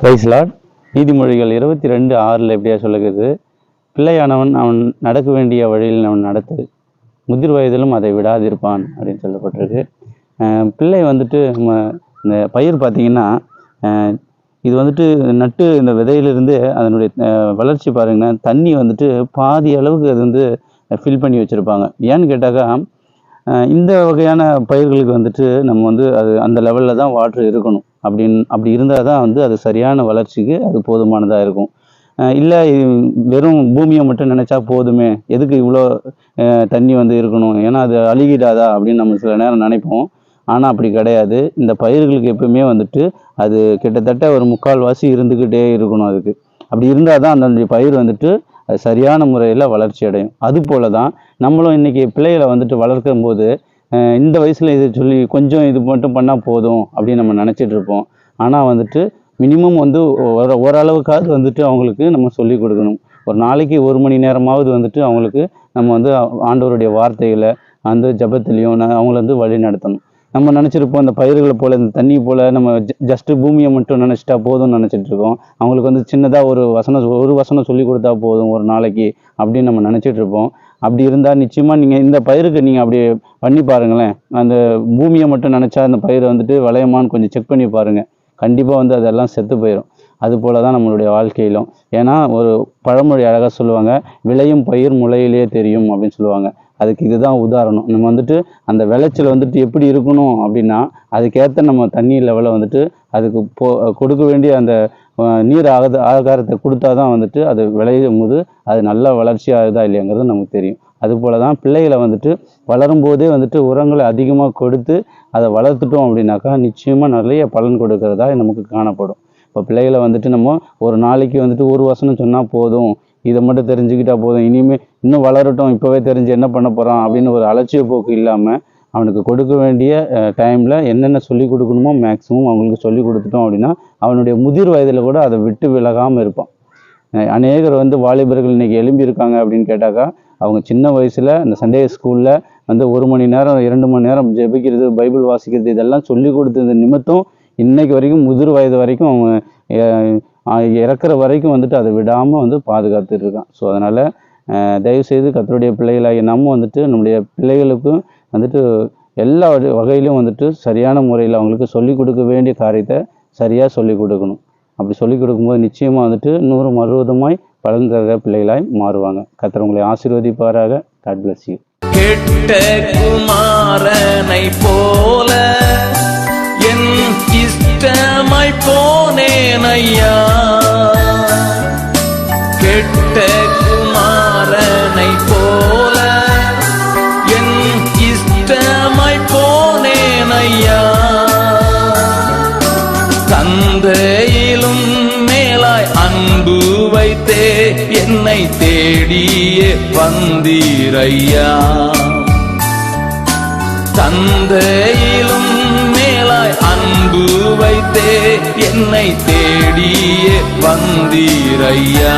பிரைஸ்லாட் நீதிமொழிகள் இருபத்தி ரெண்டு ஆறில் எப்படியா சொல்லுகிறது? பிள்ளையானவன் அவன் நடக்க வேண்டிய வழியில் அவன் நடத்து முதிர் வயதிலும் அதை விடாதிருப்பான் அப்படின்னு சொல்லப்பட்டிருக்கு. பிள்ளை வந்துட்டு நம்ம இந்த பயிர் பார்த்திங்கன்னா இது வந்துட்டு நட்டு இந்த விதையிலிருந்து அதனுடைய வளர்ச்சி பாருங்கன்னா தண்ணி வந்துட்டு பாதி அளவுக்கு அது வந்து ஃபில் பண்ணி வச்சுருப்பாங்க. ஏன்னு கேட்டாக்கா இந்த வகையான பயிர்களுக்கு வந்துட்டு நம்ம வந்து அது அந்த லெவலில் தான் வாட்ரு இருக்கணும். அப்படின் அப்படி இருந்தால் தான் வந்து அது சரியான வளர்ச்சிக்கு அது போதுமானதாக இருக்கும். இல்லை வெறும் பூமியை மட்டும் நினச்சா போதுமே. எதுக்கு இவ்வளோ தண்ணி வந்து இருக்கணும்? ஏன்னா அது அழுகிடாதா? அப்படின்னு நம்ம சில நேரம் நினைப்போம். ஆனால் அப்படி கிடையாது. இந்த பயிர்களுக்கு எப்பவுமே வந்துட்டு அது கிட்டத்தட்ட ஒரு முக்கால்வாசி இருந்துக்கிட்டே இருக்கணும் அதுக்கு. அப்படி இருந்தால் தான் அந்த பயிர் வந்துட்டு அது சரியான முறையில் வளர்ச்சி அடையும். அது போல தான் நம்மளும் இன்றைக்கி பிள்ளைகளை வந்துட்டு வளர்க்கும் போது இந்த வயசில் இது சொல்லி கொஞ்சம் இது மட்டும் பண்ணால் போதும் அப்படின்னு நம்ம நினச்சிட்டு இருப்போம். ஆனால் வந்துட்டு மினிமம் வந்து ஒரு ஓரளவுக்காவது வந்துட்டு அவங்களுக்கு நம்ம சொல்லிக் கொடுக்கணும். ஒரு நாளைக்கு ஒரு மணி நேரமாவது வந்துட்டு அவங்களுக்கு நம்ம வந்து ஆண்டவருடைய வார்த்தைகளை அந்த ஜபத்துலேயும் அவங்கள வந்து வழி நடத்தணும் நம்ம நினச்சிருப்போம் இந்த பயிர்களை போல் இந்த தண்ணி போல் நம்ம ஜஸ்ட்டு பூமியை மட்டும் நினச்சிட்டா போதும்னு நினச்சிட்டு இருக்கோம் அவங்களுக்கு வந்து சின்னதாக ஒரு வசனம் ஒரு வசனம் சொல்லி கொடுத்தா போதும் ஒரு நாளைக்கு அப்படின்னு நம்ம நினச்சிட்டு இருப்போம் அப்படி இருந்தால் நிச்சயமாக நீங்கள் இந்த பயிருக்கு நீங்கள் அப்படி பண்ணி பாருங்களேன். அந்த பூமியை மட்டும் நினச்சா அந்த பயிரை வந்துட்டு விளையமான்னு கொஞ்சம் செக் பண்ணி பாருங்கள் கண்டிப்பாக வந்து அதெல்லாம் செத்து போயிடும் அது போல தான் நம்மளுடைய வாழ்க்கையிலும். ஏன்னா ஒரு பழமொழி அழகாக சொல்லுவாங்க விளையும் பயிர் முளையிலே தெரியும் அப்படின்னு சொல்லுவாங்க. அதுக்கு இதுதான் உதாரணம். நம்ம வந்துட்டு அந்த விளைச்சல் வந்துட்டு எப்படி இருக்கணும் அப்படின்னா அதுக்கேற்ற நம்ம தண்ணி லெவலை வந்துட்டு அதுக்கு போ கொடுக்க வேண்டிய அந்த நீர் ஆகாத ஆகாரத்தை கொடுத்தா தான் வந்துட்டு அது விளையும் போது அது நல்ல வளர்ச்சியாகுதா இல்லையாங்கிறது நமக்கு தெரியும். அதுபோல தான் பிள்ளைகளை வந்துட்டு வளரும்போதே வந்துட்டு உரங்களை அதிகமாக கொடுத்து அதை வளர்த்துட்டோம் அப்படின்னாக்கா நிச்சயமாக நிறைய பலன் கொடுக்கறதா நமக்கு காணப்படும். இப்போ பிள்ளைகளை வந்துட்டு நம்ம ஒரு நாளைக்கு வந்துட்டு ஒரு வசனம் சொன்னால் போதும். இதை மட்டும் தெரிஞ்சுக்கிட்டா போதும். இனிமேல் இன்னும் வளரட்டும். இப்போவே தெரிஞ்சு என்ன பண்ண போகிறான் அப்படின்னு ஒரு அலட்சிய போக்கு இல்லாமல் அவனுக்கு கொடுக்க வேண்டிய டைமில் என்னென்ன சொல்லி கொடுக்கணுமோ மேக்ஸிமம் அவங்களுக்கு சொல்லி கொடுத்துட்டோம் அப்படின்னா அவனுடைய முதிர் வயதில் கூட அதை விட்டு விலகாமல் இருப்பான். அநேகர் வந்து வாலிபர்கள் இன்னைக்கு எழும்பி இருக்காங்க அப்படின்னு கேட்டாக்கா அவங்க சின்ன வயசில் இந்த சண்டே ஸ்கூலில் வந்து ஒரு மணி நேரம் இரண்டு மணி நேரம் ஜெபிக்கிறது பைபிள் வாசிக்கிறது இதெல்லாம் சொல்லி கொடுத்தது நிமித்தம் இன்னைக்கு வரைக்கும் முதிர் வயது வரைக்கும் அவங்க இறக்குற வரைக்கும் வந்துட்டு அதை விடாமல் வந்து பாதுகாத்துட்டு இருக்கான். ஸோ அதனால் தயவுசெய்து கத்தருடைய பிள்ளைகளாகிய நம்ம வந்துட்டு நம்முடைய பிள்ளைகளுக்கும் வந்துட்டு எல்லா வகையிலும் வந்துட்டு சரியான முறையில் அவங்களுக்கு சொல்லிக் கொடுக்க வேண்டிய காரியத்தை சரியாக சொல்லிக் கொடுக்கணும். அப்படி சொல்லிக் கொடுக்கும்போது நிச்சயமாக வந்துட்டு நூறு மறுவதுமாய் பலன் தர பிள்ளைகளாய் மாறுவாங்க. கத்தர் உங்களை ஆசீர்வதிப்பாராக. காட் பிளஸ் யூ கெட்ட குமாரனை போல என் இஷ்டமாய் போனேன் ஐயா. ஐயா. தந்தையிலும் மேலாய் அன்பு வைத்தே என்னை தேடியே வந்தீரையா. தந்தையிலும் மேலாய் அன்பு வைத்தே என்னை தேடியே வந்தீரையா.